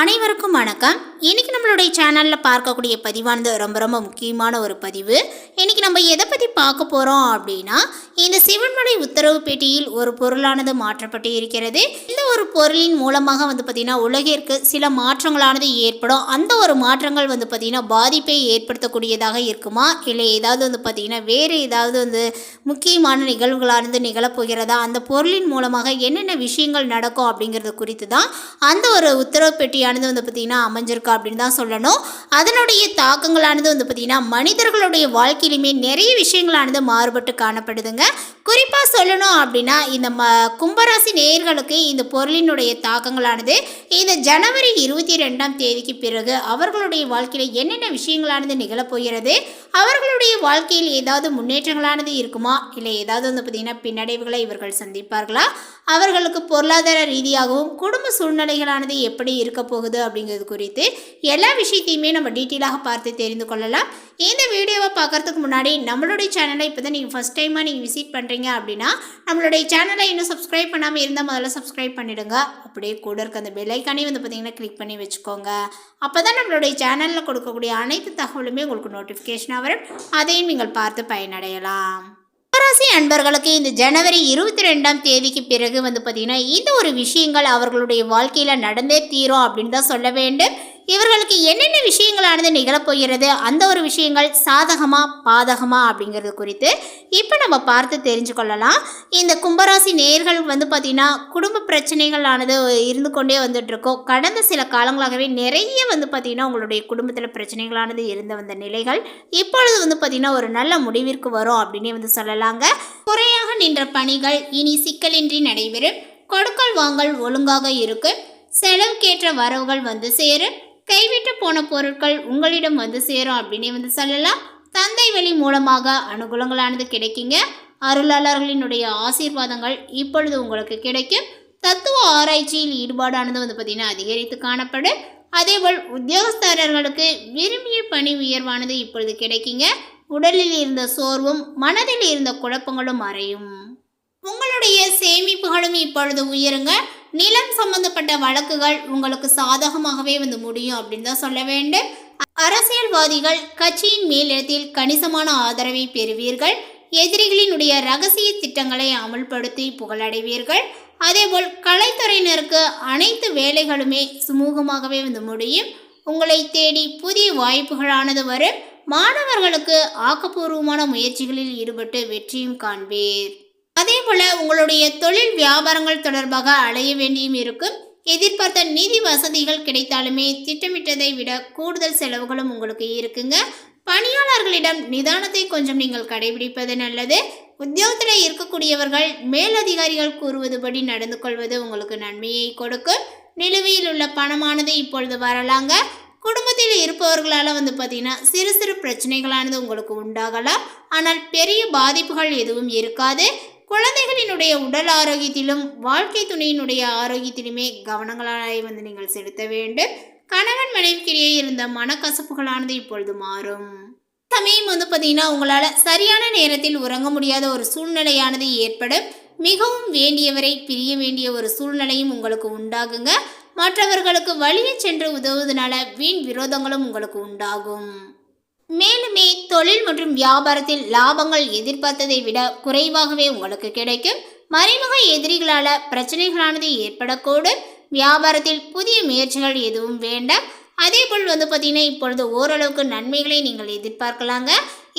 அனைவருக்கும் வணக்கம். இன்னைக்கு நம்மளுடைய சேனலில் பார்க்கக்கூடிய பதிவானது ரொம்ப ரொம்ப முக்கியமான ஒரு பதிவு. இன்னைக்கு நம்ம எதை பற்றி பார்க்க போகிறோம் அப்படின்னா இந்த சிவன்மலை உத்தரவு பெட்டியில் ஒரு பொருளானது மாற்றப்பட்டு இருக்கிறது. இந்த ஒரு பொருளின் மூலமாக வந்து பார்த்திங்கன்னா உலகிற்கு சில மாற்றங்களானது ஏற்படும். அந்த ஒரு மாற்றங்கள் வந்து பார்த்திங்கன்னா பாதிப்பை ஏற்படுத்தக்கூடியதாக இருக்குமா? இல்லை ஏதாவது வந்து பார்த்திங்கன்னா வேறு ஏதாவது வந்து முக்கியமான நிகழ்வுகளானது நிகழப்போகிறதா? அந்த பொருளின் மூலமாக என்னென்ன விஷயங்கள் நடக்கும் அப்படிங்கிறது குறித்து தான் அந்த ஒரு உத்தரவு பெட்டியானது வந்து பார்த்திங்கன்னா அமைஞ்சிருக்கு அப்படின்னு தான் சொல்லணும். அதனுடைய தாக்கங்களானது வந்து பார்த்திங்கன்னா மனிதர்களுடைய வாழ்க்கையிலுமே நிறைய விஷயங்களானது மாறுபட்டு காணப்படுதுங்க. குறிப்பாக சொல்லணும் அப்படின்னா இந்த ம கும்பராசி நேயர்களுக்கு இந்த பொருளினுடைய தாக்கங்களானது இந்த ஜனவரி இருபத்தி ரெண்டாம் தேதிக்கு பிறகு அவர்களுடைய வாழ்க்கையில் என்னென்ன விஷயங்களானது நிகழப்போகிறது அவர்களுடைய வாழ்க்கையில் ஏதாவது முன்னேற்றங்களானது இருக்குமா? இல்லை ஏதாவது வந்து பார்த்திங்கன்னா பின்னடைவுகளை இவர்கள் சந்திப்பார்களா? அவர்களுக்கு பொருளாதார ரீதியாகவும் குடும்ப சூழ்நிலைகளானது எப்படி இருக்க போகுது அப்படிங்கிறது குறித்து எல்லா விஷயத்தையுமே நம்ம டீட்டெயிலாக பார்த்து தெரிந்து கொள்ளலாம். இந்த வீடியோவை பார்க்கறதுக்கு முன்னாடி நம்மளுடைய சேனலை இப்போ தான் நீங்கள் ஃபஸ்ட் டைமாக நீங்கள் விசிட் பண்ணுறீங்க அப்படின்னா நம்மளுடைய சேனலை இன்னும் சப்ஸ்கிரைப் பண்ணாமல் இருந்தால் முதல்ல சப்ஸ்கிரைப் பண்ணிடுங்க. அப்படியே கூட இருக்க அந்த பெல்லைக்கானே வந்து பார்த்தீங்கன்னா கிளிக் பண்ணி வச்சுக்கோங்க. அப்போ தான் நம்மளுடைய சேனலில் கொடுக்கக்கூடிய அனைத்து தகவலுமே உங்களுக்கு நோட்டிஃபிகேஷனாக வரும். அதையும் நீங்கள் பார்த்து பயனடையலாம். கும்பராசி அன்பர்களுக்கு இந்த ஜனவரி இருபத்தி ரெண்டாம் தேதிக்கு பிறகு வந்து பார்த்தீங்கன்னா இந்த ஒரு விஷயங்கள் அவர்களுடைய வாழ்க்கையில் நடந்தே தீரும் அப்படின்னு தான் சொல்ல வேண்டும். இவர்களுக்கு என்னென்ன விஷயங்களானது நிகழப்போகிறது? அந்த ஒரு விஷயங்கள் சாதகமா பாதகமா அப்படிங்கிறது குறித்து இப்போ நம்ம பார்த்து தெரிஞ்சு கொள்ளலாம் இந்த கும்பராசி நேர்கள் வந்து பார்த்திங்கன்னா குடும்ப பிரச்சனைகளானது இருந்து கொண்டே வந்துட்டுருக்கோம். கடந்த சில காலங்களாகவே நிறைய வந்து பார்த்திங்கன்னா உங்களுடைய குடும்பத்தில் பிரச்சனைகளானது இருந்து வந்த நிலைகள் இப்பொழுது வந்து பார்த்திங்கன்னா ஒரு நல்ல முடிவிற்கு வரும் அப்படின்னே வந்து சொல்லலாங்க. குறையாக நின்ற பணிகள் இனி சிக்கலின்றி நடைபெறும். கொடுக்கல் வாங்கல் ஒழுங்காக இருக்கு. செலவுக்கேற்ற வரவுகள் வந்து சேரும். கைவிட்டு போன பொருட்கள் உங்களிடம் வந்து சேரும் அப்படின்னே வந்து சொல்லலாம். தந்தை வழி மூலமாக அனுகூலங்களானது கிடைக்குங்க. அருளாளர்களினுடைய ஆசீர்வாதங்கள் இப்பொழுது உங்களுக்கு கிடைக்கும். தத்துவ ஆராய்ச்சியில் ஈடுபாடானது வந்து பார்த்திங்கன்னா அதிகரித்து காணப்படும். அதேபோல் உத்தியோகஸ்தாரர்களுக்கு விரும்பிய பணி உயர்வானது இப்பொழுது கிடைக்குங்க. உடலில் இருந்த சோர்வும் மனதில் இருந்த குழப்பங்களும் மறையும். உங்களுடைய சேமிப்புகளும் இப்பொழுது உயருங்க. நிலம் சம்பந்தப்பட்ட வழக்குகள் உங்களுக்கு சாதகமாகவே வந்து முடியும் அப்படின்னு தான் சொல்ல வேண்டும். அரசியல்வாதிகள் கட்சியின் மேலிடத்தில் கணிசமான ஆதரவை பெறுவீர்கள். எதிரிகளினுடைய ரகசிய திட்டங்களை அமல்படுத்தி புகழடைவீர்கள். அதேபோல் கலைத்துறையினருக்கு அனைத்து வேலைகளுமே சுமூகமாகவே வந்து முடியும். உங்களை தேடி புதிய வாய்ப்புகளானது வரும். மாணவர்களுக்கு ஆக்கப்பூர்வமான முயற்சிகளில் ஈடுபட்டு வெற்றியும் காண்பீர். அதே போல உங்களுடைய தொழில் வியாபாரங்கள் தொடர்பாக அலைய வேண்டியும் இருக்கும். எதிர்பார்த்த நிதி வசதிகள் கிடைத்தாலுமே திட்டமிட்டதை விட கூடுதல் செலவுகளும் உங்களுக்கு இருக்குங்க. பணியாளர்களிடம் நிதானத்தை கொஞ்சம் நீங்கள் கடைபிடிப்பது நல்லது. உத்தியோகத்தில் இருக்கக்கூடியவர்கள் மேலதிகாரிகள் கூறுவதுபடி நடந்து கொள்வது உங்களுக்கு நன்மையை கொடுக்கும். நிலுவையில் உள்ள பணமானது இப்பொழுது வரலாங்க. குடும்பத்தில் இருப்பவர்களால் வந்து பார்த்திங்கன்னா சிறு சிறு பிரச்சனைகளானது உங்களுக்கு உண்டாகலாம். ஆனால் பெரிய பாதிப்புகள் எதுவும் இருக்காது. குழந்தைகளினுடைய உடல் ஆரோக்கியத்திலும் வாழ்க்கை துணையினுடைய ஆரோக்கியத்திலுமே கவனங்களாய் வந்து நீங்கள் செலுத்த வேண்டும். கணவன் மனைவிக்கிடையே இருந்த மனக்கசப்புகளானது இப்பொழுது மாறும். சமயம் வந்து பார்த்தீங்கன்னா உங்களால் சரியான நேரத்தில் உறங்க முடியாத ஒரு சூழ்நிலையானது ஏற்படும். மிகவும் வேண்டியவரை பிரிய வேண்டிய ஒரு சூழ்நிலையும் உங்களுக்கு உண்டாகுங்க. மற்றவர்களுக்கு வழியே சென்று உதவுவதனால வீண் விரோதங்களும் உங்களுக்கு உண்டாகும். மேலுமே தொழில் மற்றும் வியாபாரத்தில் லாபங்கள் எதிர்பார்த்ததை விட குறைவாகவே உங்களுக்கு கிடைக்கும். மறைமுக எதிரிகளால் பிரச்சனைகளானது ஏற்படக்கூடும். வியாபாரத்தில் புதிய முயற்சிகள் எதுவும் வேண்டாம். அதே போல் வந்து பார்த்தீங்கன்னா இப்பொழுது ஓரளவுக்கு நன்மைகளை நீங்கள் எதிர்பார்க்கலாங்க.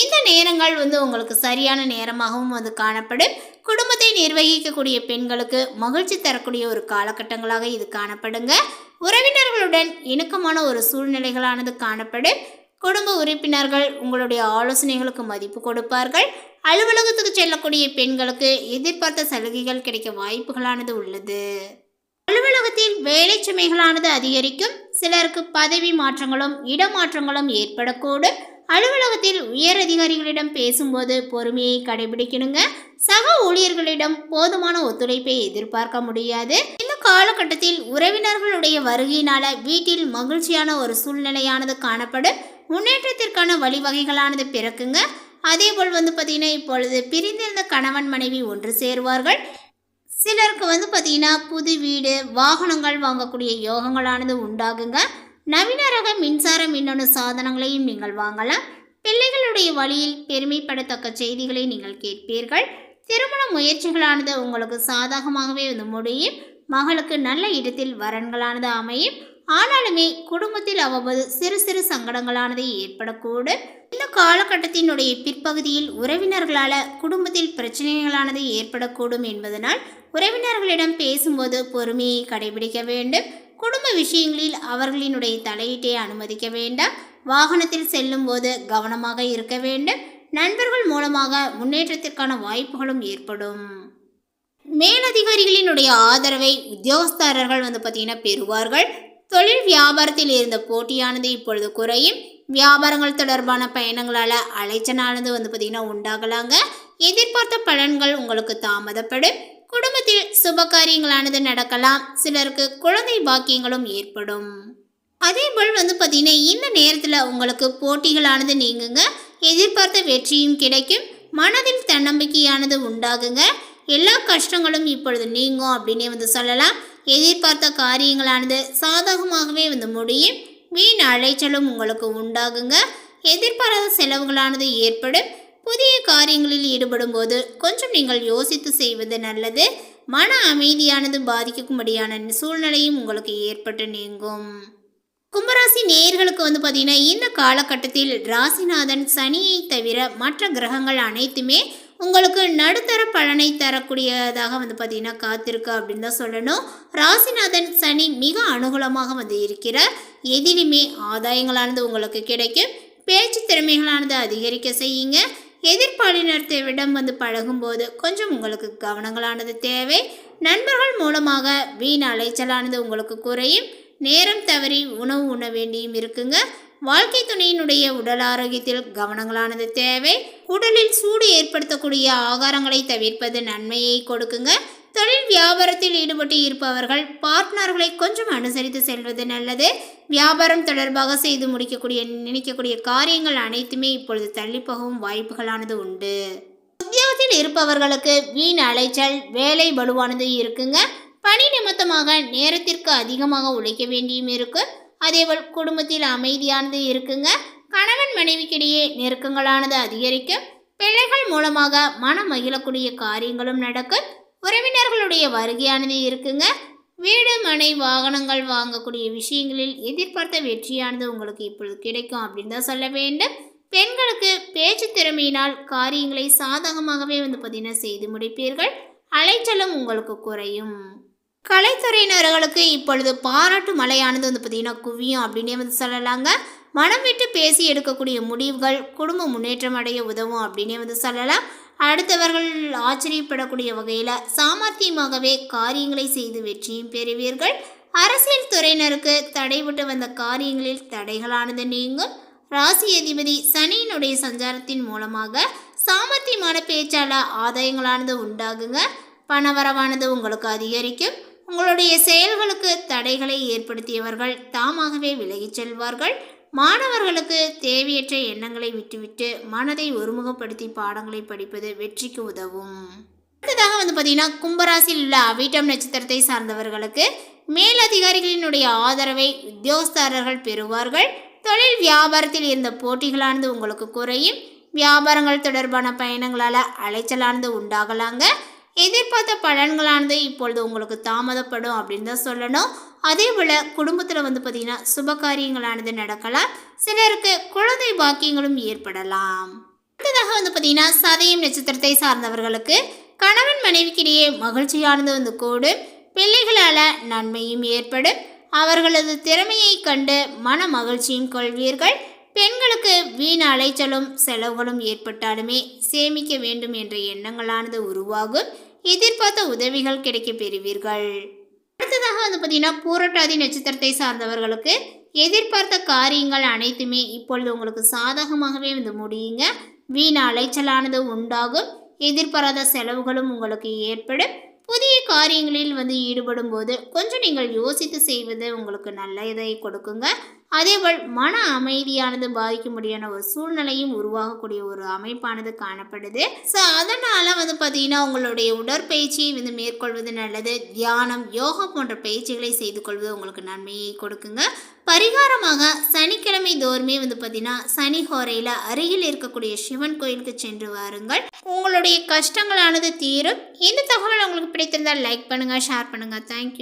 இந்த நேரங்கள் வந்து உங்களுக்கு சரியான நேரமாகவும் வந்து காணப்படும். குடும்பத்தை நிர்வகிக்கக்கூடிய பெண்களுக்கு மகிழ்ச்சி தரக்கூடிய ஒரு காலகட்டங்களாக இது காணப்படுங்க. உறவினர்களுடன் இணக்கமான ஒரு சூழ்நிலைகளானது காணப்படும். குடும்ப உறுப்பினர்கள் உங்களுடைய ஆலோசனைகளுக்கு மதிப்பு கொடுப்பார்கள். அலுவலகத்துக்கு செல்லக்கூடிய பெண்களுக்கு எதிர்பார்த்த சலுகைகள் கிடைக்க வாய்ப்புகளானது உள்ளது. அலுவலகத்தில் வேலை சுமைகளானது அதிகரிக்கும். சிலருக்கு பதவி மாற்றங்களும் இடமாற்றங்களும் ஏற்படக்கூடும். அலுவலகத்தில் உயர் அதிகாரிகளிடம் பேசும்போது பொறுமையை கடைபிடிக்கணுங்க. சக ஊழியர்களிடம் போதுமான ஒத்துழைப்பை எதிர்பார்க்க முடியாது. காலகட்டத்தில் உறவினர்களுடைய வருகையினால வீட்டில் மகிழ்ச்சியான ஒரு சூழ்நிலையானது காணப்படும். முன்னேற்றத்திற்கான வழிவகைகளானது பிறக்குங்க. அதே போல் வந்து பார்த்தீங்கன்னா இப்பொழுது பிரிந்திருந்த கணவன் மனைவி ஒன்று சேருவார்கள். சிலருக்கு வந்து பார்த்தீங்கன்னா புது வீடு வாகனங்கள் வாங்கக்கூடிய யோகங்களானது உண்டாகுங்க. நவீன ரக மின்சார மின்னணு சாதனங்களையும் நீங்கள் வாங்கலாம். பிள்ளைகளுடைய வழியில் பெருமைப்படத்தக்க செய்திகளை நீங்கள் கேட்பீர்கள். திருமண முயற்சிகளானது உங்களுக்கு சாதகமாகவே வந்து முடியும். மகளுக்கு நல்ல இடத்தில் வரன்களானது அமையும். ஆனாலுமே குடும்பத்தில் அவ்வப்போது சிறு சிறு சங்கடங்களானது ஏற்படக்கூடும். இந்த காலகட்டத்தினுடைய பிற்பகுதியில் உறவினர்களால் குடும்பத்தில் பிரச்சனைகளானது ஏற்படக்கூடும் என்பதனால் உறவினர்களிடம் பேசும்போது பொறுமையை கடைபிடிக்க வேண்டும். குடும்ப விஷயங்களில் அவர்களினுடைய தலையீட்டை அனுமதிக்க வேண்டாம். வாகனத்தில் செல்லும்போது கவனமாக இருக்க வேண்டும். நண்பர்கள் மூலமாக முன்னேற்றத்திற்கான வாய்ப்புகளும் ஏற்படும். மேலதிகாரிகளினுடைய ஆதரவை உத்தியோகஸ்தாரர்கள் வந்து பார்த்தீங்கன்னா பெறுவார்கள். தொழில் வியாபாரத்தில் இருந்த போட்டியானது இப்பொழுது குறையும். வியாபாரங்கள் தொடர்பான பயணங்களால் அலைச்சலானது வந்து பார்த்திங்கன்னா உண்டாகலாங்க. எதிர்பார்த்த பலன்கள் உங்களுக்கு தாமதப்படும். குடும்பத்தில் சுப காரியங்களானது நடக்கலாம். சிலருக்கு குழந்தை பாக்கியங்களும் ஏற்படும். அதே போல் வந்து பார்த்தீங்கன்னா இந்த நேரத்தில் உங்களுக்கு போட்டிகளானது நீங்குங்க. எதிர்பார்த்த வெற்றியும் கிடைக்கும். மனதில் தன்னம்பிக்கையானது உண்டாகுங்க. எல்லா கஷ்டங்களும் இப்பொழுது நீங்கும் அப்படின்னே வந்து சொல்லலாம். எதிர்பார்த்த காரியங்களானது சாதகமாகவே வந்து முடியும். வீண் அலைச்சலும் உங்களுக்கு உண்டாகுங்க. எதிர்பாராத செலவுகளானது ஏற்படும். புதிய காரியங்களில் ஈடுபடும் போது கொஞ்சம் நீங்கள் யோசித்து செய்வது நல்லது. மன அமைதியானது பாதிக்கும்படியான சூழ்நிலையும் உங்களுக்கு ஏற்பட்டு நீங்கும். கும்பராசி நேயர்களுக்கு வந்து பார்த்தீங்கன்னா இந்த காலகட்டத்தில் ராசிநாதன் சனியை தவிர மற்ற கிரகங்கள் அனைத்துமே உங்களுக்கு நடுத்தர பலனை தரக்கூடியதாக வந்து பார்த்தீங்கன்னா காத்திருக்கு அப்படின்னு தான் சொல்லணும். ராசிநாதன் சனி மிக அனுகூலமாக வந்து இருக்கிறார். எதிலுமே ஆதாயங்களானது உங்களுக்கு கிடைக்கும். பேச்சு திறமைகளானது அதிகரிக்க செய்யுங்க. எதிர்பாலினத்திடம் வந்து பழகும்போது கொஞ்சம் உங்களுக்கு கவனங்களானது தேவை. நண்பர்கள் மூலமாக வீண் அலைச்சலானது உங்களுக்கு குறையும். நேரம் தவறி உணவு உண்ண வேண்டியும் இருக்குங்க. வாழ்க்கை துணையினுடைய உடல் ஆரோக்கியத்தில் கவனங்களானது தேவை. உடலில் சூடு ஏற்படுத்தக்கூடிய ஆகாரங்களை தவிர்ப்பது நன்மையை கொடுக்குங்க. தொழில் வியாபாரத்தில் ஈடுபட்டு இருப்பவர்கள் பார்ட்னர்களை கொஞ்சம் அனுசரித்து செல்வது நல்லது. வியாபாரம் தொடர்பாக செய்து முடிக்கக்கூடிய நினைக்கக்கூடிய காரியங்கள் அனைத்துமே இப்பொழுது தள்ளிப்போகவும் வாய்ப்புகளானது உண்டு. உத்தியோகத்தில் இருப்பவர்களுக்கு வீண் அலைச்சல் வேலை வலுவானது இருக்குங்க. பணி நிமித்தமாக நேரத்திற்கு அதிகமாக உழைக்க வேண்டியும் இருக்குது அதேபோல் குடும்பத்தில் அமைதியானது இருக்குங்க. கணவன் மனைவிக்கிடையே நெருக்கங்களானது அதிகரிக்கும். பிள்ளைகள் மூலமாக மனம் மகிழக்கூடிய காரியங்களும் நடக்கும். உறவினர்களுடைய வருகையானது இருக்குங்க. வீடு மனை வாகனங்கள் வாங்கக்கூடிய விஷயங்களில் எதிர்பார்த்த வெற்றியானது உங்களுக்கு இப்பொழுது கிடைக்கும் அப்படின்னு தான் சொல்ல வேண்டும். பெண்களுக்கு பேச்சு திறமையினால் காரியங்களை சாதகமாகவே வந்து பார்த்தீங்கன்னா செய்து முடிப்பீர்கள். அலைச்சலும் உங்களுக்கு குறையும். கலைத்துறையினர்களுக்கு இப்பொழுது பாராட்டு மலையானது வந்து பார்த்திங்கன்னா குவியும் அப்படின்னே வந்து சொல்லலாங்க. மனம் விட்டு பேசி எடுக்கக்கூடிய முடிவுகள் குடும்ப முன்னேற்றம் அடைய உதவும் அப்படின்னே வந்து சொல்லலாம். அடுத்தவர்கள் ஆச்சரியப்படக்கூடிய வகையில் சாமர்த்தியமாகவே காரியங்களை செய்து வெற்றியும் பெறுவீர்கள். அரசியல் துறையினருக்கு தடைபட்டு வந்த காரியங்களில் தடைகளானது நீங்கும். ராசி அதிபதி சனியினுடைய சஞ்சாரத்தின் மூலமாக சாமர்த்தியமான பேச்சால ஆதாயங்களானது உண்டாகுங்க. பணவரவானது உங்களுக்கு அதிகரிக்கும். உங்களுடைய செயல்களுக்கு தடைகளை ஏற்படுத்தியவர்கள் தாமாகவே விலகிச் செல்வார்கள். மாணவர்களுக்கு தேவையற்ற எண்ணங்களை விட்டுவிட்டு மனதை ஒருமுகப்படுத்தி பாடங்களை படிப்பது வெற்றிக்கு உதவும். அடுத்ததாக வந்து பார்த்தீங்கன்னா கும்பராசியில் உள்ள அவிட்டம் நட்சத்திரத்தை சார்ந்தவர்களுக்கு மேலதிகாரிகளினுடைய ஆதரவை உத்தியோகஸ்தாரர்கள் பெறுவார்கள். தொழில் வியாபாரத்தில் இருந்த போட்டிகளானது உங்களுக்கு குறையும். வியாபாரங்கள் தொடர்பான பயணங்களால் அலைச்சலானது உண்டாகலாங்க. எதிர்பார்த்த பலன்களானது இப்பொழுது உங்களுக்கு தாமதப்படும் அப்படின்னு தான் சொல்லணும். அதே போல் குடும்பத்தில் வந்து பார்த்திங்கன்னா சுப காரியங்களானது நடக்கலாம். சிலருக்கு குழந்தை பாக்கியங்களும் ஏற்படலாம். அடுத்ததாக வந்து பார்த்திங்கன்னா சதயம் நட்சத்திரத்தை சார்ந்தவர்களுக்கு கணவன் மனைவிக்கிடையே மகிழ்ச்சியானது வந்து கூடும். பிள்ளைகளால் நன்மையும் ஏற்படும். அவர்களது திறமையை கண்டு மன மகிழ்ச்சியும் கொள்வீர்கள். பெண்களுக்கு வீண் அலைச்சலும் செலவுகளும் ஏற்பட்டாலுமே சேமிக்க வேண்டும் என்ற எண்ணங்களானது உருவாகும். எதிர்பார்த்த உதவிகள் கிடைக்கப் பெறுவீர்கள். அடுத்ததாக வந்து பார்த்தீங்கன்னா பூரட்டாதி நட்சத்திரத்தை சார்ந்தவர்களுக்கு எதிர்பார்த்த காரியங்கள் அனைத்துமே இப்பொழுது உங்களுக்கு சாதகமாகவே வந்து முடியுங்க. வீண் அலைச்சலானது உண்டாகும். எதிர்பாராத செலவுகளும் உங்களுக்கு ஏற்படும். புதிய காரியங்களில் வந்து ஈடுபடும் போது கொஞ்சம் நீங்கள் யோசித்து செய்வது உங்களுக்கு நல்ல இதை கொடுக்குங்க. அதேபோல் மன அமைதியானது பாதிக்கும்படியான ஒரு சூழ்நிலையும் உருவாகக்கூடிய ஒரு அமைப்பானது காணப்படுது. ஸோ அதனால் வந்து பார்த்தீங்கன்னா உங்களுடைய உடற்பயிற்சியை வந்து மேற்கொள்வது நல்லது. தியானம் யோகா போன்ற பயிற்சிகளை செய்து கொள்வது உங்களுக்கு நன்மையை கொடுக்குங்க. பரிகாரமாக சனிக்கிழமை தோறுமே வந்து பார்த்தீங்கன்னா சனி ஹோரையில் அருகில் இருக்கக்கூடிய சிவன் கோயிலுக்கு சென்று வாருங்கள். உங்களுடைய கஷ்டங்களானது தீரும். இந்த தகவல் உங்களுக்கு பிடித்திருந்தால் லைக் பண்ணுங்கள் ஷேர் பண்ணுங்கள் தேங்க்யூ